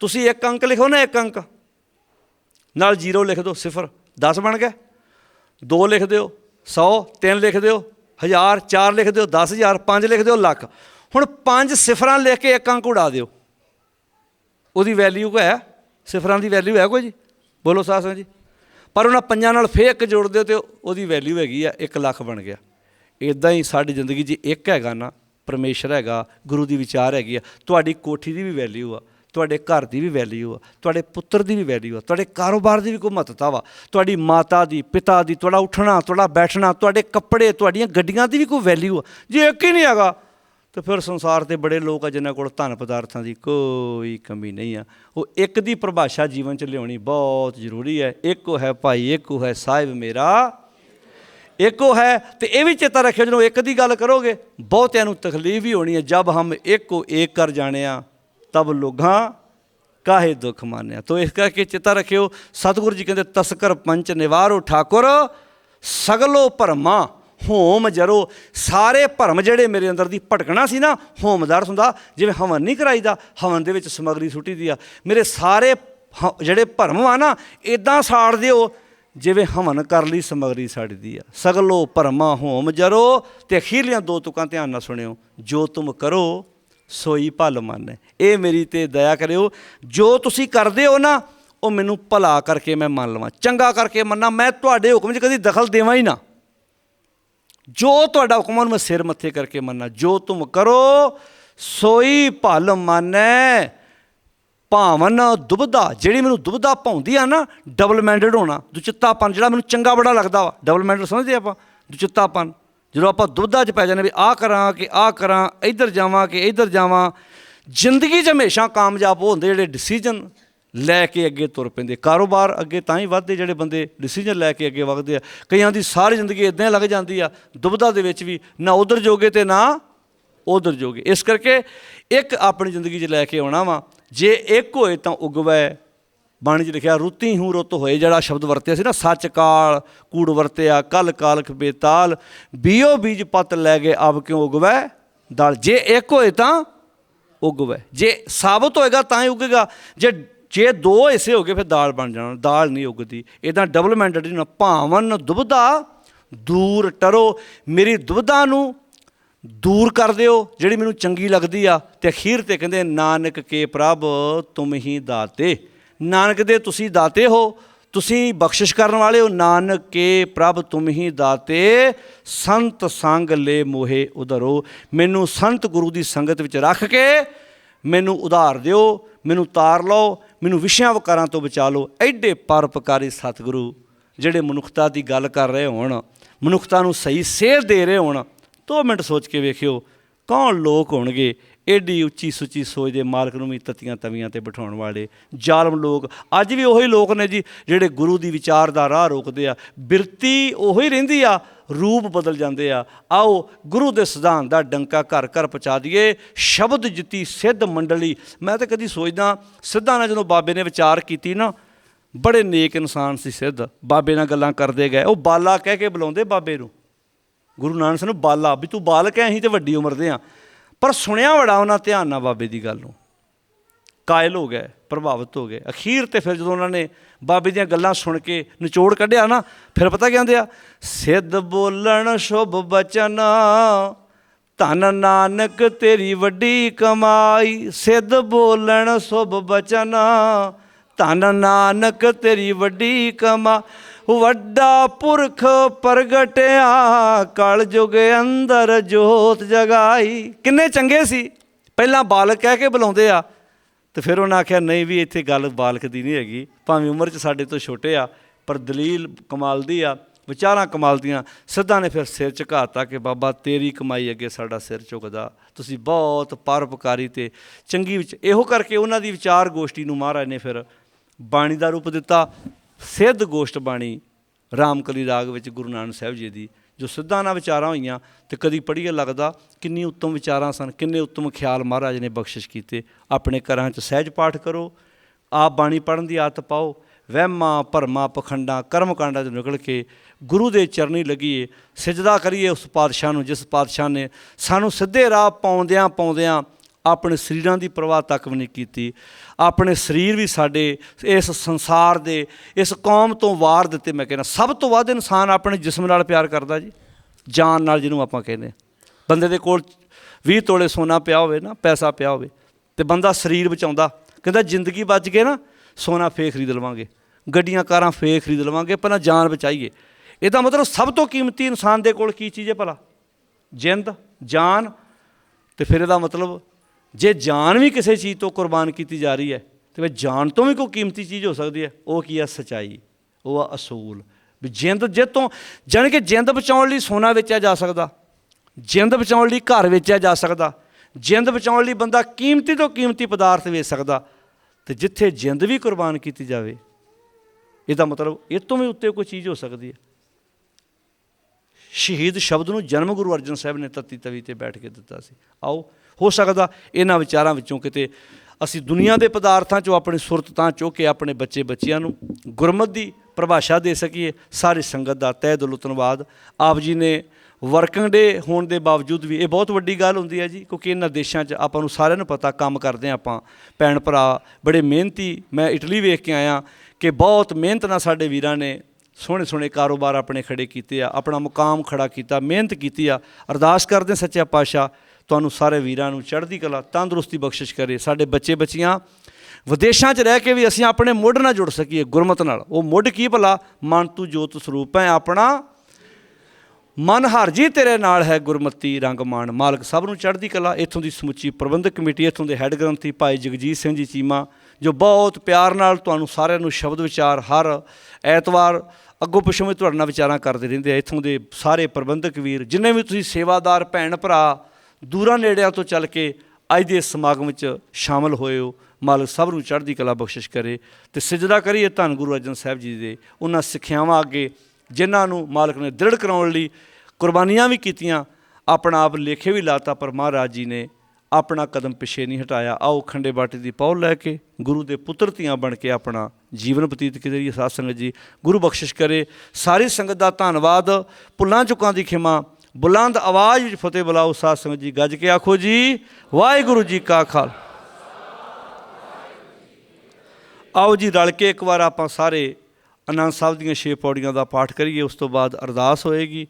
ਤੁਸੀਂ ਇੱਕ ਅੰਕ ਲਿਖੋ ਨਾ ਇੱਕ ਅੰਕ। ਨਾਲ ਜ਼ੀਰੋ ਲਿਖ ਦਿਓ, ਸਿਫਰ। 10 ਬਣ ਗਿਆ। 2 ਲਿਖ ਦਿਓ 100 3 ਲਿਖ ਦਿਓ 1000 4 ਲਿਖ ਦਿਓ 10000 5 ਲਿਖ ਦਿਓ, ਲੱਖ। ਹੁਣ ਪੰਜ ਸਿਫਰਾਂ ਲਿਖ ਕੇ ਇੱਕ ਅੰਕ ਉਡਾ ਦਿਓ। ਉਹਦੀ ਵੈਲਿਊ ਕੋ ਹੈ? ਸਿਫਰਾਂ ਦੀ ਵੈਲਿਊ ਹੈ ਕੋਈ ਜੀ? ਬੋਲੋ ਸਾਸਾਂ ਜੀ। ਪਰ ਉਹਨਾਂ ਪੰਜਾਂ ਨਾਲ ਫੇਰ ਇੱਕ ਜੋੜ ਦਿਓ ਤੇ ਉਹਦੀ ਵੈਲਿਊ ਹੈਗੀ ਆ 1 ਲੱਖ ਬਣ ਗਿਆ। ਇਦਾਂ ਹੀ ਸਾਡੀ ਜ਼ਿੰਦਗੀ 'ਚ ਇੱਕ ਹੈਗਾ ਨਾ, ਪਰਮੇਸ਼ਰ ਹੈਗਾ, ਗੁਰੂ ਦੀ ਵਿਚਾਰ ਹੈਗੀ ਆ। ਤੁਹਾਡੀ ਕੋਠੀ ਦੀ ਵੀ ਵੈਲਿਊ ਆ। ਤੁਹਾਡੇ ਘਰ ਦੀ ਵੀ ਵੈਲਿਊ ਆ, ਤੁਹਾਡੇ ਪੁੱਤਰ ਦੀ ਵੀ ਵੈਲਿਊ ਆ, ਤੁਹਾਡੇ ਕਾਰੋਬਾਰ ਦੀ ਵੀ ਕੋਈ ਮਹੱਤਤਾ ਵਾ, ਤੁਹਾਡੀ ਮਾਤਾ ਦੀ, ਪਿਤਾ ਦੀ, ਤੁਹਾਡਾ ਉੱਠਣਾ, ਤੁਹਾਡਾ ਬੈਠਣਾ, ਤੁਹਾਡੇ ਕੱਪੜੇ, ਤੁਹਾਡੀਆਂ ਗੱਡੀਆਂ ਦੀ ਵੀ ਕੋਈ ਵੈਲਿਊ ਆ। ਜੇ ਇੱਕ ਹੀ ਨਹੀਂ ਹੈਗਾ, ਤੇ ਫਿਰ ਸੰਸਾਰ ਤੇ ਬੜੇ ਲੋਕ ਆ ਜਿਨ੍ਹਾਂ ਕੋਲ ਧਨ ਪਦਾਰਥਾਂ ਦੀ ਕੋਈ ਕਮੀ ਨਹੀਂ ਆ। ਉਹ ਇੱਕ ਦੀ ਪਰਿਭਾਸ਼ਾ ਜੀਵਨ 'ਚ ਲਿਆਉਣੀ ਬਹੁਤ ਜ਼ਰੂਰੀ ਹੈ। ਇੱਕੋ ਹੈ ਭਾਈ, ਇੱਕੋ ਹੈ ਸਾਹਿਬ ਮੇਰਾ। ਇੱਕੋ ਹੈ, ਤੇ ਇਹ ਵੀ ਚੇਤਾ ਰੱਖਿਓ ਜਦੋਂ ਇੱਕ ਦੀ ਗੱਲ ਕਰੋਗੇ, ਬਹੁਤਿਆਂ ਨੂੰ ਤਕਲੀਫ ਵੀ ਹੋਣੀ ਹੈ। ਜਦ ਹਮ ਇੱਕੋ ਏਕ ਕਰ ਜਾਣਿਆ ਤਬ ਲੋਗਾਂ ਕਾਹੇ ਦੁੱਖ ਮਾਨਿਆ। ਤੋ ਇਸ ਕਰਕੇ ਚੇਤਾ ਰੱਖਿਓ, ਸਤਿਗੁਰੂ ਜੀ ਕਹਿੰਦੇ, ਤਸਕਰ ਪੰਚ ਨਿਵਾਰੋ ਠਾਕੁਰ, ਸਗਲੋ ਭਰਮਾ, ਹੋਮ ਜਰੋ। ਸਾਰੇ ਭਰਮ ਜਿਹੜੇ ਮੇਰੇ ਅੰਦਰ ਦੀ ਭਟਕਣਾ ਸੀ ਨਾ, ਹੋਮਦਾਰ ਹੁੰਦਾ, ਜਿਵੇਂ ਹਵਨ ਨਹੀਂ ਕਰਾਈਦਾ, ਹਵਨ ਦੇ ਵਿੱਚ ਸਮਗਰੀ ਸੁੱਟੀ ਦੀ ਆ। ਮੇਰੇ ਸਾਰੇ ਹ- ਜਿਹੜੇ ਭਰਮ ਆ ਨਾ ਇਦਾਂ ਸਾੜ ਦਿਓ, ਜਿਵੇਂ ਹਵਨ ਕਰ ਲਈ ਸਮਗਰੀ ਸਾੜਦੀ ਆ। ਸਗਲੋ ਭਰਮਾ, ਹੋਮ ਜਰੋ, ਤੇ ਅਖੀਰਲੀਆਂ ਦੋ ਤੁਕਾਂ ਧਿਆਨ ਨਾਲ ਸੁਣਿਓ, ਜੋ ਤੁਮ ਕਰੋ ਸੋਈ ਭਲ ਮੰਨ। ਇਹ ਮੇਰੀ ਤੇ ਦਇਆ ਕਰਿਓ। ਜੋ ਤੁਸੀਂ ਕਰਦੇ ਹੋ ਨਾ ਉਹ ਮੈਨੂੰ ਭਲਾ ਕਰਕੇ ਮੈਂ ਮੰਨ ਲਵਾਂ। ਚੰਗਾ ਕਰਕੇ ਮੰਨਾਂ। ਮੈਂ ਤੁਹਾਡੇ ਹੁਕਮ 'ਚ ਕਦੀ ਦਖਲ ਦੇਵਾਂ ਹੀ ਨਾ। ਜੋ ਤੁਹਾਡਾ ਹੁਕਮ ਆ, ਉਹਨੂੰ ਮੈਂ ਸਿਰ ਮੱਥੇ ਕਰਕੇ ਮੰਨਾਂ। ਜੋ ਤੁਮ ਕਰੋ ਸੋਈ ਭਲ ਮੰਨੈ। ਭਾਵਨ ਦੁਬਦਾ ਜਿਹੜੀ ਮੈਨੂੰ ਦੁਬਦਾ ਪਾਉਂਦੀ ਆ ਨਾ ਡਬਲ ਮਾਈਂਡਡ ਹੋਣਾ। ਦੁਚਿੱਤਾਪਨ ਜਿਹੜਾ ਮੈਨੂੰ ਚੰਗਾ ਬੜਾ ਲੱਗਦਾ ਵਾ। ਡਬਲ ਮਾਈਂਡਡ ਸਮਝਦੇ ਆਪਾਂ? ਦੁਚਿੱਤਾਪਨ। ਜਦੋਂ ਆਪਾਂ ਦੁਬਦਾ 'ਚ ਪੈ ਜਾਂਦੇ ਵੀ ਆਹ ਕਰਾਂ ਕਿ ਆਹ ਕਰਾਂ, ਇੱਧਰ ਜਾਵਾਂ ਕਿ ਇੱਧਰ ਜਾਵਾਂ, ਜ਼ਿੰਦਗੀ 'ਚ ਹਮੇਸ਼ਾ ਕਾਮਯਾਬ ਉਹ ਹੁੰਦੇ ਜਿਹੜੇ ਡਿਸੀਜਨ ਲੈ ਕੇ ਅੱਗੇ ਤੁਰ ਪੈਂਦੇ। ਕਾਰੋਬਾਰ ਅੱਗੇ ਤਾਂ ਹੀ ਵੱਧਦੇ ਜਿਹੜੇ ਬੰਦੇ ਡਿਸੀਜਨ ਲੈ ਕੇ ਅੱਗੇ ਵੱਧਦੇ ਆ। ਕਈਆਂ ਦੀ ਸਾਰੀ ਜ਼ਿੰਦਗੀ ਇਦਾਂ ਲੱਗ ਜਾਂਦੀ ਆ ਦੁਬਦਾ ਦੇ ਵਿੱਚ ਵੀ ਨਾ ਉਧਰ ਜੋਗੇ ਤੇ ਨਾ ਉਧਰ ਜੋਗੇ। ਇਸ ਕਰਕੇ ਇੱਕ ਆਪਣੀ ਜ਼ਿੰਦਗੀ 'ਚ ਲੈ ਕੇ ਆਉਣਾ ਵਾ, ਜੇ ਇੱਕ ਹੋਏ ਤਾਂ ਉਗਵੈ ਬਾਣੀ 'ਚ ਲਿਖਿਆ, ਰੁੱਤੀ ਹੂੰ ਰੁੱਤ ਹੋਏ, ਜਿਹੜਾ ਸ਼ਬਦ ਵਰਤਿਆ ਸੀ ਨਾ, ਸੱਚ ਕਾਲ, ਕੂੜ ਵਰਤਿਆ, ਕਲ ਕਾਲਖ ਬੇਤਾਲ, ਬੀਓ ਬੀਜ ਪਤ ਲੈ ਗਏ, ਅਬ ਕਿਉਂ ਉਗਵੈ ਦਲ? ਜੇ ਇੱਕ ਹੋਏ ਤਾਂ ਉਗਵੈ, ਜੇ ਸਾਬਤ ਹੋਏਗਾ ਤਾਂ ਹੀ ਉਗੇਗਾ। ਜੇ ਜੇ ਦੋ ਹਿੱਸੇ ਹੋ ਗਏ, ਫਿਰ ਦਾਲ ਬਣ ਜਾਣਾ, ਦਾਲ ਨਹੀਂ ਉਗਦੀ। ਇਦਾਂ ਡਬਲਮੈਂਟਡ ਨਾ ਭਾਵਨ ਦੁਬਦਾ, ਦੂਰ ਟਰੋ। ਮੇਰੀ ਦੁਬਦਾ ਨੂੰ ਦੂਰ ਕਰ ਦਿਓ, ਜਿਹੜੀ ਮੈਨੂੰ ਚੰਗੀ ਲੱਗਦੀ ਆ। ਤੇ ਅਖੀਰ ਤੇ ਕਹਿੰਦੇ, ਨਾਨਕ ਕੇ ਪ੍ਰਭ, ਤੁਮ ਹੀ ਦਾਤੇ। ਨਾਨਕ ਦੇ ਤੁਸੀਂ ਦਾਤੇ ਹੋ, ਤੁਸੀਂ ਬਖਸ਼ਿਸ਼ ਕਰਨ ਵਾਲੇ ਹੋ, ਨਾਨਕ ਕੇ ਪ੍ਰਭ ਤੁਮ ਹੀ ਦਾਤੇ, ਸੰਤ ਸੰਗ ਲੈ ਮੋਹੇ ਉਧਰੋ। ਮੈਨੂੰ ਸੰਤ ਗੁਰੂ ਦੀ ਸੰਗਤ ਵਿੱਚ ਰੱਖ ਕੇ ਮੈਨੂੰ ਉਧਾਰ ਦਿਓ, ਮੈਨੂੰ ਤਾਰ ਲਓ, ਮੈਨੂੰ ਵਿਸ਼ਿਆਂ ਵਕਾਰਾਂ ਤੋਂ ਬਚਾ ਲਓ। ਐਡੇ ਪਰਪਕਾਰੀ ਸਤਿਗੁਰੂ ਜਿਹੜੇ ਮਨੁੱਖਤਾ ਦੀ ਗੱਲ ਕਰ ਰਹੇ ਹੋਣ, ਮਨੁੱਖਤਾ ਨੂੰ ਸਹੀ ਸੇਧ ਦੇ ਰਹੇ ਹੋਣ, ਦੋ ਮਿੰਟ ਸੋਚ ਕੇ ਵੇਖਿਓ ਕੌਣ ਲੋਕ ਹੋਣਗੇ ਏਡੀ ਉੱਚੀ ਸੁੱਚੀ ਸੋਚ ਦੇ ਮਾਲਕ ਨੂੰ ਵੀ ਤਤੀਆਂ ਤਵੀਆਂ ਤੇ ਬਿਠਾਉਣ ਵਾਲੇ ਜ਼ਾਲਮ ਲੋਕ। ਅੱਜ ਵੀ ਉਹੀ ਲੋਕ ਨੇ ਜੀ, ਜਿਹੜੇ ਗੁਰੂ ਦੀ ਵਿਚਾਰ ਦਾ ਰਾਹ ਰੋਕਦੇ ਆ। ਬਿਰਤੀ ਉਹੀ ਰਹਿੰਦੀ ਆ, ਰੂਪ ਬਦਲ ਜਾਂਦੇ ਆ। ਆਓ ਗੁਰੂ ਦੇ ਸਿਧਾਂਤ ਦਾ ਡੰਕਾ ਘਰ ਘਰ ਪਹੁੰਚਾ ਦਈਏ। ਸ਼ਬਦ ਜਿੱਤੀ ਸਿੱਧ ਮੰਡਲੀ। ਮੈਂ ਤਾਂ ਕਦੀ ਸੋਚਦਾ, ਸਿੱਧਾਂ ਨਾਲ ਜਦੋਂ ਬਾਬੇ ਨੇ ਵਿਚਾਰ ਕੀਤੀ ਨਾ, ਬੜੇ ਨੇਕ ਇਨਸਾਨ ਸੀ ਸਿੱਧ। ਬਾਬੇ ਨਾਲ ਗੱਲਾਂ ਕਰਦੇ ਗਏ। ਉਹ ਬਾਲਾ ਕਹਿ ਕੇ ਬੁਲਾਉਂਦੇ ਬਾਬੇ ਨੂੰ। ਗੁਰੂ ਨਾਨਕ ਸਾਹਿਬ ਨੂੰ ਬਾਲਾ, ਵੀ ਤੂੰ ਬਾਲਕ ਐ ਅਸੀਂ ਤੇ ਵੱਡੀ ਉਮਰ ਦੇ ਆ। ਪਰ ਸੁਣਿਆ ਬੜਾ ਉਹਨਾਂ ਧਿਆਨ ਨਾਲ ਬਾਬੇ ਦੀ ਗੱਲ ਨੂੰ। ਕਾਇਲ ਹੋ ਗਏ, ਪ੍ਰਭਾਵਿਤ ਹੋ ਗਏ। ਅਖੀਰ ਤੇ ਫਿਰ ਜਦੋਂ ਉਹਨਾਂ ਨੇ ਬਾਬੇ ਦੀਆਂ ਗੱਲਾਂ ਸੁਣ ਕੇ ਨਿਚੋੜ ਕੱਢਿਆ ਨਾ, ਫਿਰ ਪਤਾ ਕੀ ਕਹਿੰਦੇ ਆ? ਸਿੱਧ ਬੋਲਣ ਸ਼ੁਭ ਬਚਨ, ਧਨ ਨਾਨਕ ਤੇਰੀ ਵੱਡੀ ਕਮਾਈ। ਸਿੱਧ ਬੋਲਣ ਸ਼ੁਭ ਬਚਨ, ਧਨ ਨਾਨਕ ਤੇਰੀ ਵੱਡੀ ਕਮਾ। ਵੱਡਾ ਪੁਰਖ ਪ੍ਰਗਟਿਆ, ਕਲ ਯੁਗ ਅੰਦਰ ਜੋਤ ਜਗਾਈ। ਕਿੰਨੇ ਚੰਗੇ ਸੀ। ਪਹਿਲਾਂ ਬਾਲਕ ਕਹਿ ਕੇ ਬੁਲਾਉਂਦੇ ਆ, ਤੇ ਫਿਰ ਉਹਨਾਂ ਆਖਿਆ, ਨਹੀਂ ਵੀ ਇੱਥੇ ਗੱਲ ਬਾਲਕ ਦੀ ਨਹੀਂ ਹੈਗੀ। ਭਾਵੇਂ ਉਮਰ 'ਚ ਸਾਡੇ ਤੋਂ ਛੋਟੇ ਆ, ਪਰ ਦਲੀਲ ਕਮਾਲ ਦੀ ਆ, ਵਿਚਾਰਾਂ ਕਮਾਲ ਦੀਆਂ। ਸਿੱਧਾ ਨੇ ਫਿਰ ਸਿਰ ਝੁਕਾਤਾ ਕਿ ਬਾਬਾ, ਤੇਰੀ ਕਮਾਈ ਅੱਗੇ ਸਾਡਾ ਸਿਰ ਝੁਕਦਾ। ਤੁਸੀਂ ਬਹੁਤ ਪਰਪਕਾਰੀ ਤੇ ਚੰਗੀ ਵਿੱਚ, ਇਹੋ ਕਰਕੇ ਉਹਨਾਂ ਦੀ ਵਿਚਾਰ ਗੋਸ਼ਟੀ ਨੂੰ ਮਹਾਰਾਜ ਨੇ ਫਿਰ ਬਾਣੀ ਦਾ ਰੂਪ ਦਿੱਤਾ। ਸਿੱਧ ਗੋਸ਼ਟ ਬਾਣੀ ਰਾਮਕਲੀ ਰਾਗ ਵਿੱਚ ਗੁਰੂ ਨਾਨਕ ਸਾਹਿਬ ਜੀ ਦੀ, ਜੋ ਸਿੱਧਾਂ ਨਾਲ ਵਿਚਾਰਾਂ ਹੋਈਆਂ ਤੇ ਕਦੀ ਪੜ੍ਹੀਏ ਲੱਗਦਾ ਕਿੰਨੀ ਉੱਤਮ ਵਿਚਾਰਾਂ ਸਨ, ਕਿੰਨੇ ਉੱਤਮ ਖਿਆਲ ਮਹਾਰਾਜ ਨੇ ਬਖਸ਼ਿਸ਼ ਕੀਤੇ। ਆਪਣੇ ਘਰਾਂ 'ਚ ਸਹਿਜ ਪਾਠ ਕਰੋ, ਆਪ ਬਾਣੀ ਪੜ੍ਹਨ ਦੀ ਆਦਤ ਪਾਓ, ਵਹਿਮਾਂ, ਭਰਮਾਂ, ਪਖੰਡਾਂ ਕਰਮ ਕਾਂਡਾਂ ਤੋਂ ਨਿਕਲ ਕੇ ਗੁਰੂ ਦੇ ਚਰਨੀ ਲੱਗੀਏ, ਸਜਦਾ ਕਰੀਏ ਉਸ ਪਾਤਸ਼ਾਹ ਨੂੰ, ਜਿਸ ਪਾਤਸ਼ਾਹ ਨੇ ਸਾਨੂੰ ਸਿੱਧੇ ਰਾਹ ਪਾਉਂਦਿਆਂ ਪਾਉਂਦਿਆਂ ਆਪਣੇ ਸਰੀਰਾਂ ਦੀ ਪਰਵਾਹ ਤੱਕ ਵੀ ਨਹੀਂ ਕੀਤੀ। ਆਪਣੇ ਸਰੀਰ ਵੀ ਸਾਡੇ ਇਸ ਸੰਸਾਰ ਦੇ, ਇਸ ਕੌਮ ਤੋਂ ਵਾਰ ਦਿੱਤੇ। ਮੈਂ ਕਹਿੰਦਾ, ਸਭ ਤੋਂ ਵੱਧ ਇਨਸਾਨ ਆਪਣੇ ਜਿਸਮ ਨਾਲ ਪਿਆਰ ਕਰਦਾ ਜੀ। ਜਾਨ ਨਾਲ ਜਿਹਨੂੰ ਆਪਾਂ ਕਹਿੰਦੇ ਹਾਂ। ਬੰਦੇ ਦੇ ਕੋਲ 20 ਤੋਲੇ ਸੋਨਾ ਪਿਆ ਹੋਵੇ ਨਾ, ਪੈਸਾ ਪਿਆ ਹੋਵੇ, ਤੇ ਬੰਦਾ ਸਰੀਰ ਬਚਾਉਂਦਾ। ਕਹਿੰਦਾ, ਜ਼ਿੰਦਗੀ ਬਚ ਗਏ ਨਾ, ਸੋਨਾ ਫੇਰ ਖਰੀਦ ਲਵਾਂਗੇ। ਗੱਡੀਆਂ, ਕਾਰਾਂ ਫੇਰ ਖਰੀਦ ਲਵਾਂਗੇ, ਪਹਿਲਾਂ ਜਾਨ ਬਚਾਈਏ। ਇਹਦਾ ਮਤਲਬ ਸਭ ਤੋਂ ਕੀਮਤੀ ਇਨਸਾਨ ਦੇ ਕੋਲ ਕੀ ਚੀਜ਼ ਹੈ ਭਲਾ? ਜਿੰਦ, ਜਾਨ, ਤੇ ਫਿਰ ਇਹਦਾ ਮਤਲਬ ਜੇ ਜਾਨ ਵੀ ਕਿਸੇ ਚੀਜ਼ ਤੋਂ ਕੁਰਬਾਨ ਕੀਤੀ ਜਾ ਰਹੀ ਹੈ, ਤੇ ਫਿਰ ਜਾਨ ਤੋਂ ਵੀ ਕੋਈ ਕੀਮਤੀ ਚੀਜ਼ ਹੋ ਸਕਦੀ ਹੈ, ਉਹ ਕੀ ਹੈ? ਸਚਾਈ। ਉਹ ਆ ਅਸੂਲ। ਵੀ ਜਿੰਦ ਜੇ ਤੋਂ ਜਾਣੀ ਕਿ ਜਿੰਦ ਬਚਾਉਣ ਲਈ ਸੋਨਾ ਵੇਚਿਆ ਜਾ ਸਕਦਾ, ਜਿੰਦ ਬਚਾਉਣ ਲਈ ਘਰ ਵੇਚਿਆ ਜਾ ਸਕਦਾ, ਜਿੰਦ ਬਚਾਉਣ ਲਈ ਬੰਦਾ ਕੀਮਤੀ ਤੋਂ ਕੀਮਤੀ ਪਦਾਰਥ ਵੇਚ ਸਕਦਾ, ਤੇ ਜਿੱਥੇ ਜਿੰਦ ਵੀ ਕੁਰਬਾਨ ਕੀਤੀ ਜਾਵੇ, ਇਹਦਾ ਮਤਲਬ ਇਹ ਤੋਂ ਵੀ ਉੱਤੇ ਕੋਈ ਚੀਜ਼ ਹੋ ਸਕਦੀ ਹੈ। ਸ਼ਹੀਦ ਸ਼ਬਦ ਨੂੰ ਜਨਮ ਗੁਰੂ ਅਰਜਨ ਸਾਹਿਬ ਨੇ ਤਤੀ ਤਵੀ ਤੇ ਬੈਠ ਕੇ ਦਿੱਤਾ ਸੀ। ਆਓ ਹੋ ਸਕਦਾ ਇਹਨਾਂ ਵਿਚਾਰਾਂ ਵਿੱਚੋਂ ਕਿਤੇ ਅਸੀਂ ਦੁਨੀਆ ਦੇ ਪਦਾਰਥਾਂ ਚੋਂ ਆਪਣੀ ਸੁਰਤ ਤਾਂ ਚੁੱਕ ਕੇ ਆਪਣੇ ਬੱਚੇ ਬੱਚਿਆਂ ਨੂੰ ਗੁਰਮਤ ਦੀ ਪਰਿਭਾਸ਼ਾ ਦੇ ਸਕੀਏ, ਸਾਰੀ ਸੰਗਤ ਦਾ ਤਹਿ ਦਿਲੋਂ ਧੰਨਵਾਦ। ਆਪ ਜੀ ਨੇ ਵਰਕਿੰਗ ਡੇ ਹੋਣ ਦੇ ਬਾਵਜੂਦ ਵੀ ਇਹ ਬਹੁਤ ਵੱਡੀ ਗੱਲ ਹੁੰਦੀ ਹੈ ਜੀ, ਕਿਉਂਕਿ ਇਹਨਾਂ ਦੇਸ਼ਾਂ 'ਚ ਆਪਾਂ ਨੂੰ ਸਾਰਿਆਂ ਨੂੰ ਪਤਾ ਕੰਮ ਕਰਦੇ ਹਾਂ ਆਪਾਂ। ਭੈਣ ਭਰਾ, ਬੜੇ ਮਿਹਨਤੀ, ਮੈਂ ਇਟਲੀ ਵੇਖ ਕੇ ਆਇਆ ਕਿ ਬਹੁਤ ਮਿਹਨਤ ਨਾਲ ਸਾਡੇ ਵੀਰਾਂ ਨੇ ਸੋਹਣੇ ਸੋਹਣੇ ਕਾਰੋਬਾਰ ਆਪਣੇ ਖੜੇ ਕੀਤੇ ਆ, ਆਪਣਾ ਮੁਕਾਮ ਖੜਾ ਕੀਤਾ, ਮਿਹਨਤ ਕੀਤੀ ਆ। ਅਰਦਾਸ ਕਰਦੇ ਹਾਂ ਸੱਚਾ ਪਾਤਸ਼ਾਹ ਤੁਹਾਨੂੰ ਸਾਰੇ ਵੀਰਾਂ ਨੂੰ ਚੜ੍ਹਦੀ ਕਲਾ, ਤੰਦਰੁਸਤੀ ਬਖਸ਼ਿਸ਼ ਕਰੇ। ਸਾਡੇ ਬੱਚੇ ਬੱਚੀਆਂ, ਵਿਦੇਸ਼ਾਂ 'ਚ ਰਹਿ ਕੇ ਵੀ ਅਸੀਂ ਆਪਣੇ ਮੁੱਢ ਨਾਲ ਜੁੜ ਸਕੀਏ ਗੁਰਮਤ ਨਾਲ। ਉਹ ਮੁੱਢ ਕੀ ਭਲਾ? ਮਨ ਤੂੰ ਜੋਤ ਸਰੂਪ ਹੈ ਆਪਣਾ। ਮਨ ਹਰ ਜੀ ਤੇਰੇ ਨਾਲ ਹੈ ਗੁਰਮਤੀ, ਰੰਗ ਮਾਨ ਮਾਲਕ ਸਭ ਨੂੰ ਚੜ੍ਹਦੀ ਕਲਾ। ਇੱਥੋਂ ਦੀ ਸਮੁੱਚੀ ਪ੍ਰਬੰਧਕ ਕਮੇਟੀ, ਇੱਥੋਂ ਦੇ ਹੈੱਡ ਗ੍ਰੰਥੀ ਭਾਈ ਜਗਜੀਤ ਸਿੰਘ ਜੀ ਚੀਮਾ, ਜੋ ਬਹੁਤ ਪਿਆਰ ਨਾਲ ਤੁਹਾਨੂੰ ਸਾਰਿਆਂ ਨੂੰ ਸ਼ਬਦ ਵਿਚਾਰ ਹਰ ਐਤਵਾਰ ਅੱਗੋਂ ਪਿੱਛੋਂ ਵੀ ਤੁਹਾਡੇ ਨਾਲ ਵਿਚਾਰਾਂ ਕਰਦੇ ਰਹਿੰਦੇ ਆ। ਇੱਥੋਂ ਦੇ ਸਾਰੇ ਪ੍ਰਬੰਧਕ ਵੀਰ, ਜਿੰਨੇ ਵੀ ਤੁਸੀਂ ਸੇਵਾਦਾਰ ਭੈਣ ਭਰਾ ਦੂਰਾਂ ਨੇੜਿਆਂ ਤੋਂ ਚੱਲ ਕੇ ਅੱਜ ਦੇ ਇਸ ਸਮਾਗਮ ਵਿੱਚ ਸ਼ਾਮਲ ਹੋਏ ਹੋ ਮਾਲਕ ਸਭ ਨੂੰ ਚੜ੍ਹਦੀ ਕਲਾ ਬਖਸ਼ਿਸ਼ ਕਰੇ ਤੇ ਸਜਦਾ ਕਰੀਏ ਧੰਨ ਗੁਰੂ ਅਰਜਨ ਸਾਹਿਬ ਜੀ ਦੇ ਉਹਨਾਂ ਸਿੱਖਿਆਵਾਂ ਅੱਗੇ, ਜਿਨ੍ਹਾਂ ਨੂੰ ਮਾਲਕ ਨੇ ਦ੍ਰਿੜ ਕਰਾਉਣ ਲਈ ਕੁਰਬਾਨੀਆਂ ਵੀ ਕੀਤੀਆਂ। ਆਪਣਾ ਆਪ ਲੇਖੇ ਵੀ ਲਾਤਾ, ਪਰ ਮਹਾਰਾਜ ਜੀ ਨੇ ਆਪਣਾ ਕਦਮ ਪਿਛੇ ਨਹੀਂ ਹਟਾਇਆ। ਆਓ ਖੰਡੇ ਬਾਟੇ ਦੀ ਪੌਲ ਲੈ ਕੇ ਗੁਰੂ ਦੇ ਪੁੱਤਰ ਧੀਆਂ ਬਣ ਕੇ ਆਪਣਾ ਜੀਵਨ ਬਤੀਤ ਕਰੀਏ। ਸਾਧ ਸੰਗਤ ਜੀ, ਗੁਰੂ ਬਖਸ਼ਿਸ਼ ਕਰੇ। ਸਾਰੀ ਸੰਗਤ ਦਾ ਧੰਨਵਾਦ। ਭੁੱਲਾਂ ਚੁੱਕਾਂ ਦੀ ਖਿਮਾ ਬੁਲੰਦ ਆਵਾਜ਼ ਵਿੱਚ ਫਤਿਹ ਬੁਲਾਓ, ਸਾਧ ਸੰਗਤ ਜੀ, ਗੱਜ ਕੇ ਆਖੋ ਜੀ, ਵਾਹਿਗੁਰੂ ਜੀ ਕਾ ਖਾਲ ਆਓ ਜੀ, ਰਲ ਕੇ ਇੱਕ ਵਾਰ ਆਪਾਂ ਸਾਰੇ ਆਨੰਦ ਸਾਹਿਬ ਦੀਆਂ ਛੇ ਪੌੜੀਆਂ ਦਾ ਪਾਠ ਕਰੀਏ, ਉਸ ਤੋਂ ਬਾਅਦ ਅਰਦਾਸ ਹੋਏਗੀ।